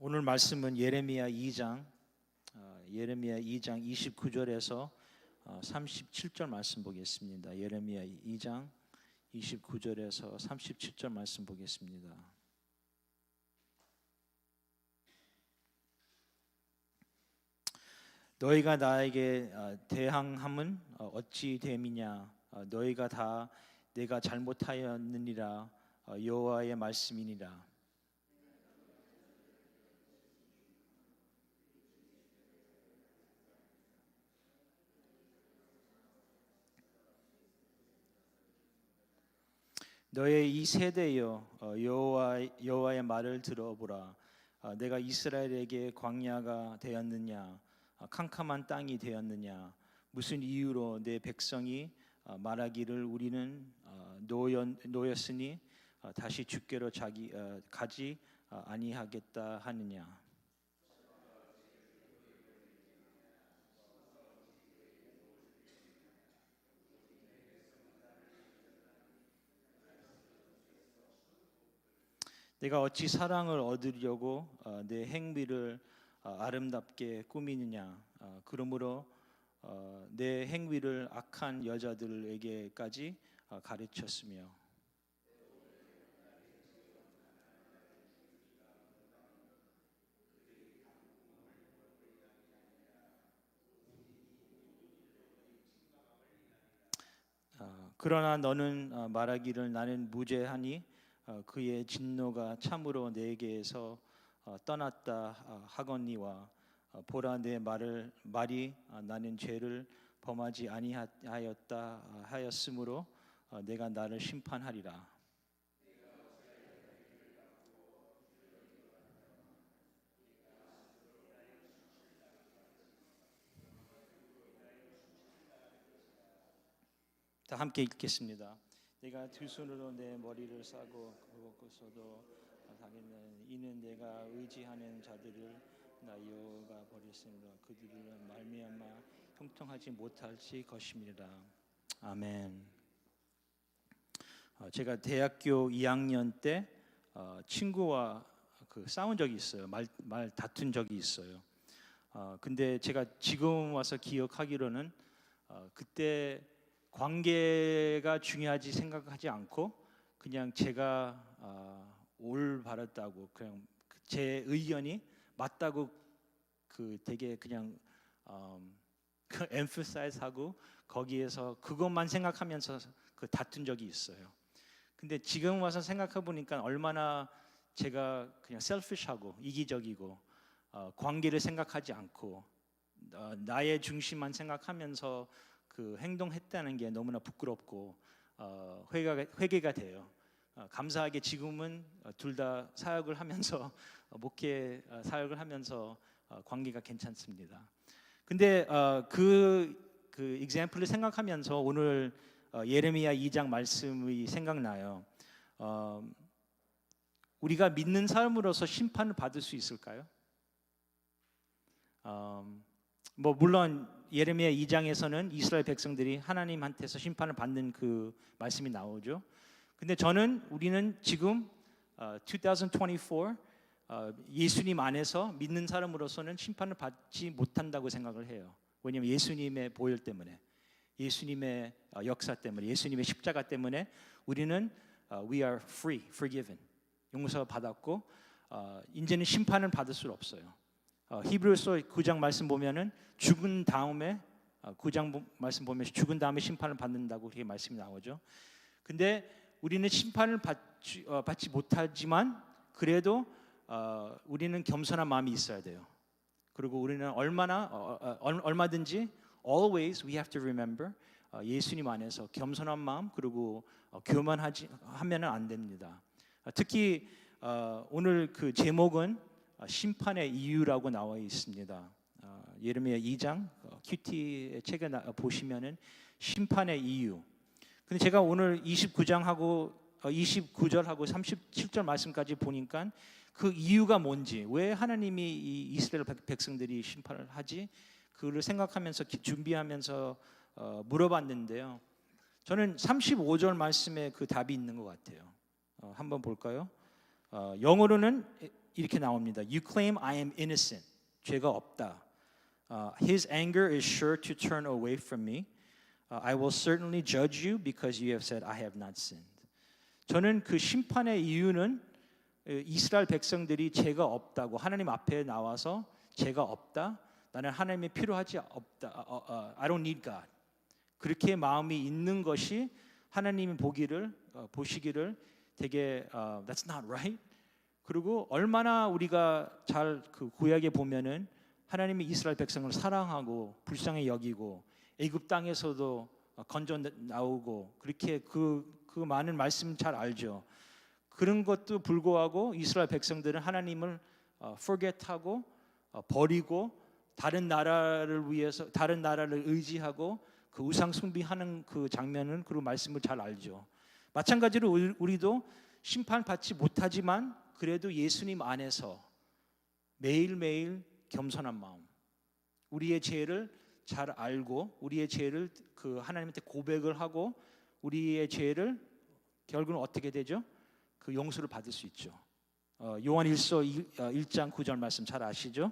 오늘 말씀은 예레미야 2장 어, 예레미야 2장 29절에서 37절 말씀 보겠습니다. 예레미야 2장 29절에서 37절 말씀 보겠습니다. 너희가 나에게 어, 대항함은 어, 어찌 됨이냐 어, 너희가 다 내가 잘못하였느니라 어, 여호와의 말씀이니라 너의 이 세대여 어, 여호와 여호와의 말을 들어보라. 어, 내가 이스라엘에게 광야가 되었느냐? 어, 캄캄한 땅이 되었느냐? 무슨 이유로 내 백성이 어, 말하기를 우리는 어, 노였, 어, 다시 주께로 자기 어, 가지 어, 아니하겠다 하느냐 내가 어찌 사랑을 얻으려고 어, 내 행위를 어, 아름답게 꾸미느냐? 어, 그러므로 어, 내 행위를 악한 여자들에게까지 어, 가르쳤으며. 어, 그러나 너는 어, 말하기를 나는 무죄하니 어, 그의 진노가 참으로 내게서 어, 떠났다 어, 하거니와 어, 보라 내 말을 말이 어, 나는 죄를 범하지 아니하였다 어, 하였으므로 어, 내가 나를 심판하리라. 다 함께 읽겠습니다. 내가 두 손으로 내 머리를 싸고 그곳서도 당했는 이는 내가 의지하는 자들을 나 여호가 버렸으므로 그들을 말미암아 형통하지 못할지 것입니다. 아멘. 어, 제가 대학교 2학년 때 어, 친구와 그 싸운 적이 있어요. 말, 말 다툰 적이 있어요. 어, 근데 제가 지금 와서 기억하기로는 어, 그때 관계가 중요하지 생각하지 않고 그냥 제가 어, 올바랐다고 그냥 제 의견이 맞다고 그 되게 그냥 음, 그 emphasize하고 거기에서 그것만 생각하면서 그 다툰 적이 있어요. 근데 지금 와서 생각해 보니까 얼마나 제가 그냥 selfish하고 이기적이고 어, 관계를 생각하지 않고 어, 나의 중심만 생각하면서 그 행동했다는 게 너무나 부끄럽고 어, 회개가, 회개가 돼요. 어, 감사하게 지금은 어, 둘다 사역을 하면서 어, 목회 어, 사역을 하면서 어, 관계가 괜찮습니다. 근데 어, 그, 그 example을 생각하면서 오늘 어, 예레미야 2장 말씀이 생각나요. 어, 우리가 믿는 사람으로서 심판을 받을 수 있을까요? 어, 뭐 물론 예레미야 2장에서는 이스라엘 백성들이 하나님한테서 심판을 받는 그 말씀이 나오죠. 근데 저는 우리는 지금 어, 2024 어, 예수님 안에서 믿는 사람으로서는 심판을 받지 못한다고 생각을 해요. 왜냐하면 예수님의 보혈 때문에, 예수님의 어, 역사 때문에, 예수님의 십자가 때문에 우리는 어, we are free, forgiven, 용서 받았고 어, 이제는 심판을 받을 수 없어요. 어, 히브리서 9장 말씀 보면은 죽은 다음에 어, 9장 보- 말씀 보면 죽은 다음에 심판을 받는다고 그렇게 말씀이 나오죠. 근데 우리는 심판을 받지, 어, 받지 못하지만 그래도 어, 우리는 겸손한 마음이 있어야 돼요. 그리고 우리는 얼마나 어, 어, 얼- 얼마든지 always we have to remember 어, 예수님 안에서 겸손한 마음 그리고 어, 교만하지 하면은 안 됩니다. 어, 특히 어, 오늘 그 제목은 어, 심판의 이유라고 나와 있습니다. 어, 예레미야 2장 어, 큐티의 책에 나, 보시면은 심판의 이유. 근데 제가 오늘 29장하고 어, 29절하고 37절 말씀까지 보니까 그 이유가 뭔지 왜 하나님이 이 이스라엘 백- 백성들이 심판을 하지 그를 생각하면서 기- 준비하면서 어, 물어봤는데요. 저는 35절 말씀에 그 답이 있는 것 같아요. 어, 한번 볼까요? 어, 영어로는 이렇게 나옵니다. You claim I am innocent. 죄가 없다. Uh, his anger is sure to turn away from me. Uh, I will certainly judge you because you have said I have not sinned. 저는 그 심판의 이유는 어, 이스라엘 백성들이 죄가 없다고 하나님 앞에 나와서 죄가 없다. 나는 하나님이 필요하지 없다. 어, 어, 어, I don't need God. 그렇게 마음이 있는 것이 하나님이 보기를 어, 보시기를 되게 어, that's not right. 그리고 얼마나 우리가 잘 그 구약에 보면은 하나님이 이스라엘 백성을 사랑하고 불쌍히 여기고 애굽 땅에서도 어, 건져 나오고 그렇게 그, 그 많은 말씀 잘 알죠. 그런 것도 불구하고 이스라엘 백성들은 하나님을 어, forget하고 어, 버리고 다른 나라를 위해서 다른 나라를 의지하고 그 우상 숭배하는 그 장면은 그리고 말씀을 잘 알죠. 마찬가지로 우리- 우리도 심판 받지 못하지만 그래도 예수님 안에서 매일매일 겸손한 마음, 우리의 죄를 잘 알고 우리의 죄를 그 하나님한테 고백을 하고 우리의 죄를 결국은 어떻게 되죠? 그 용서를 받을 수 있죠. 어, 요한 1서 1장 9절 말씀 잘 아시죠?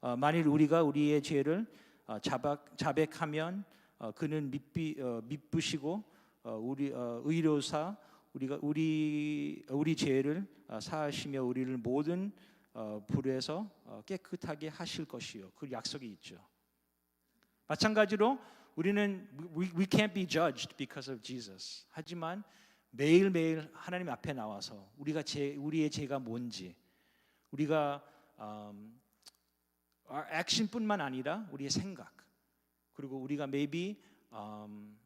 어, 만일 우리가 우리의 죄를 어, 자박, 자백하면 어, 그는 믿비, 어, 믿으시고 어, 우리 어, 의로사 우리가 우리 우리 죄를 어, 사하시며 우리를 모든 어, 불에서 어, 깨끗하게 하실 것이요. 그 약속이 있죠. 마찬가지로 우리는 we, we can't be judged because of Jesus. 하지만 매일매일 하나님 앞에 나와서 우리가 제, 우리의 죄가 뭔지 우리가 um, our action뿐만 아니라 우리의 생각 그리고 우리가 maybe um,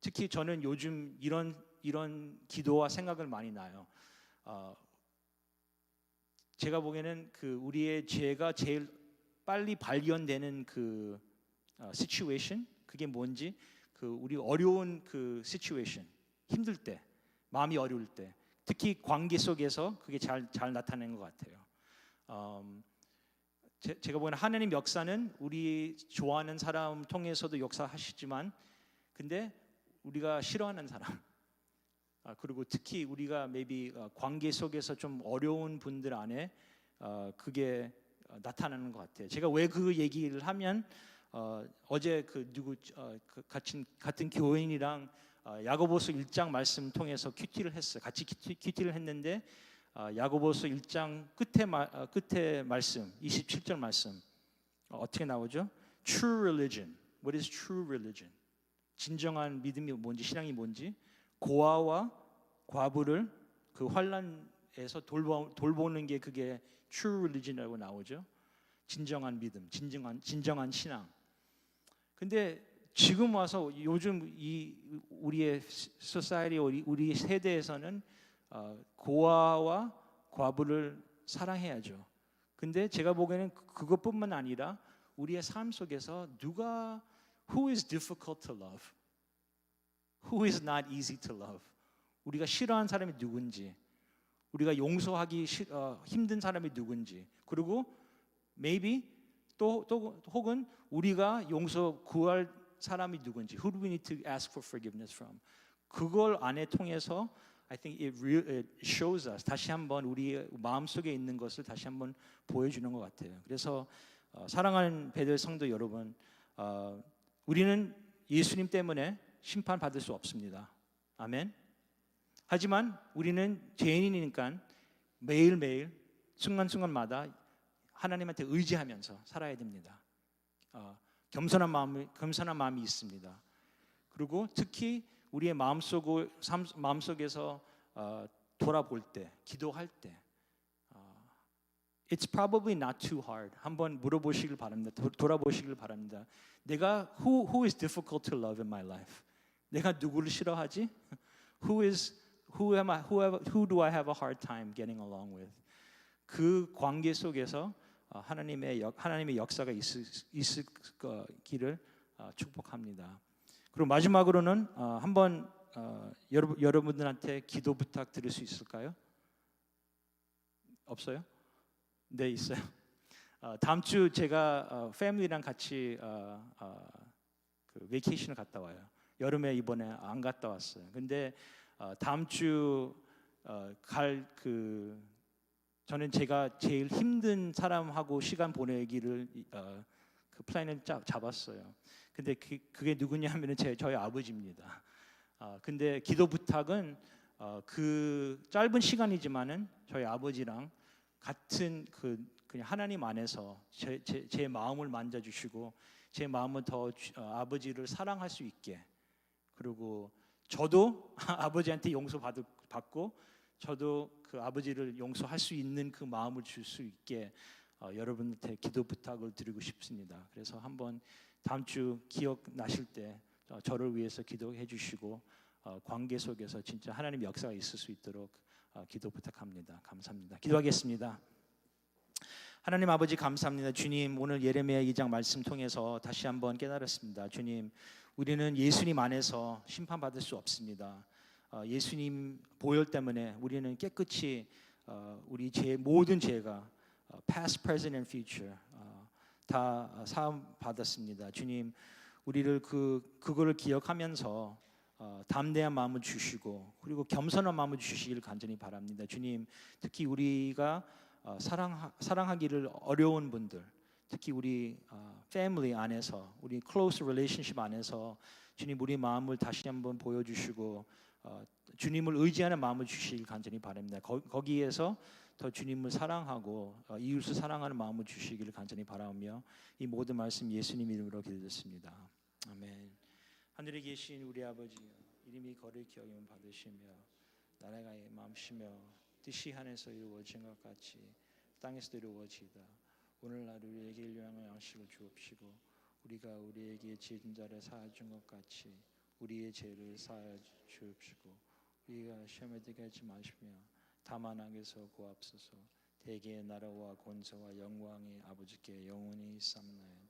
특히 저는 요즘 이런 이런 기도와 생각을 많이 나요. 어, 제가 보기에는 그 우리의 죄가 제일 빨리 발견되는 그 어, situation 그게 뭔지 그 우리 어려운 그 situation 힘들 때 마음이 어려울 때 특히 관계 속에서 그게 잘 잘 나타내는 것 같아요. 음, 제, 제가 보기에는 하나님 역사는 우리 좋아하는 사람 통해서도 역사하시지만 근데 우리가 싫어하는 사람 아, 그리고 특히 우리가 maybe 어, 관계 속에서 좀 어려운 분들 안에 어, 그게 어, 나타나는 것 같아요. 제가 왜 그 얘기를 하면 어, 어제 그 누구 어, 그 같은 같은 교인이랑 어, 야고보서 1장 말씀 통해서 큐티를 했어요. 같이 큐티, 큐티를 했는데 어, 야고보서 1장 끝에 끝에 말씀 27절 말씀 어, 어떻게 나오죠? True religion. What is true religion? 진정한 믿음이 뭔지 신앙이 뭔지 고아와 과부를 그 환란에서 돌보, 돌보는 게 그게 true religion이라고 나오죠. 진정한 믿음, 진정한 진정한 신앙. 근데 지금 와서 요즘 이 우리의 소사이티 우리 우리 세대에서는 어, 고아와 과부를 사랑해야죠. 근데 제가 보기에는 그- 그것뿐만 아니라 우리의 삶 속에서 누가 who is difficult to love, who is not easy to love, 우리가 싫어하는 사람이 누군지, 우리가 용서하기 시, 어, 힘든 사람이 누군지, 그리고 maybe 또, 또 혹은 우리가 용서 구할 사람이 누군지, who do we need to ask for forgiveness from? 그걸 안에 통해서 I think it, real, it shows us 다시 한번 우리 마음 속에 있는 것을 다시 한번 보여주는 것 같아요. 그래서 어, 사랑하는 베들 성도 여러분, 어, 우리는 예수님 때문에 심판 받을 수 없습니다. 아멘. 하지만 우리는 죄인이니까 매일매일 순간순간마다 하나님한테 의지하면서 살아야 됩니다. 어, 겸손한 마음이 겸손한 마음이 있습니다. 그리고 특히 우리의 마음속 마음속에서 어, 돌아볼 때, 기도할 때, 어, it's probably not too hard. 한번 물어보시길 바랍니다. 도- 돌아보시길 바랍니다. 내가 who who is difficult to love in my life? 내가 누구를 싫어하지? Who is who am I who have, who do I have a hard time getting along with? 그 관계 속에서 어, 하나님의 역, 하나님의 역사가 있을, 있을 기를 어, 축복합니다. 그리고 마지막으로는 어, 한번 어, 여러분 여러분들한테 기도 부탁드릴 수 있을까요? 없어요? 네 있어요. 어, 다음 주 제가 어, 패밀리랑 같이 그 베이케이션을 갔다 와요. 여름에 이번에 안 갔다 왔어요. 근데 어, 다음 주 갈그 저는 제가 제일 힘든 사람하고 시간 보내기를 어, 그 플랜을 짜, 잡았어요. 근데 그, 그게 누구냐면은 제 저희 아버지입니다. 아, 근데 기도 부탁은 어, 그 짧은 시간이지만은 저희 아버지랑 같은 그 그냥 하나님 안에서 제, 제, 제 마음을 만져주시고 제 마음을 더 주- 어, 아버지를 사랑할 수 있게 그리고 저도 아버지한테 용서 받, 받고 저도 그 아버지를 용서할 수 있는 그 마음을 줄 수 있게 어, 여러분한테 기도 부탁을 드리고 싶습니다. 그래서 한번 다음 주 기억 나실 때 어, 저를 위해서 기도해 주시고 어, 관계 속에서 진짜 하나님 역사가 있을 수 있도록 어, 기도 부탁합니다. 감사합니다. 기도하겠습니다. 하나님 아버지 감사합니다. 주님 오늘 예레미야 2장 말씀 통해서 다시 한번 깨달았습니다. 주님 우리는 예수님 안에서 심판받을 수 없습니다. 어, 예수님 보혈 때문에 우리는 깨끗이 어, 우리 죄 모든 죄가 어, past, present and future 어, 다 사함 받았습니다. 주님 우리를 그 그거를 기억하면서 어, 담대한 마음을 주시고 그리고 겸손한 마음을 주시기를 간절히 바랍니다. 주님 특히 우리가 어, 사랑 사랑하기를 어려운 분들 특히 우리 어, 패밀리 안에서 우리 close relationship 안에서 주님 우리 마음을 다시 한번 보여주시고 어, 주님을 의지하는 마음을 주시길 간절히 바랍니다. 거, 거기에서 더 주님을 사랑하고 어, 이웃을 사랑하는 마음을 주시기를 간절히 바라며 이 모든 말씀 예수님 이름으로 기도드렸습니다. 아멘. 하늘에 계신 우리 아버지 이름이 거룩히 여김 받으시며 나라가 마음시며 뜻이 하늘에서 이루어진 것 같이 땅에서도 이루어지이다. 오늘날 우리에게 일용할 양식을 주옵시고 우리가 우리에게 지은 자를 사하여 준것 같이 우리의 죄를 사하여 주옵시고 우리가 시험에 들게 하지 마시며 다만 악에서 구하옵소서 대개의 나라와 권세와 영광이 아버지께 영원히 삼나이다.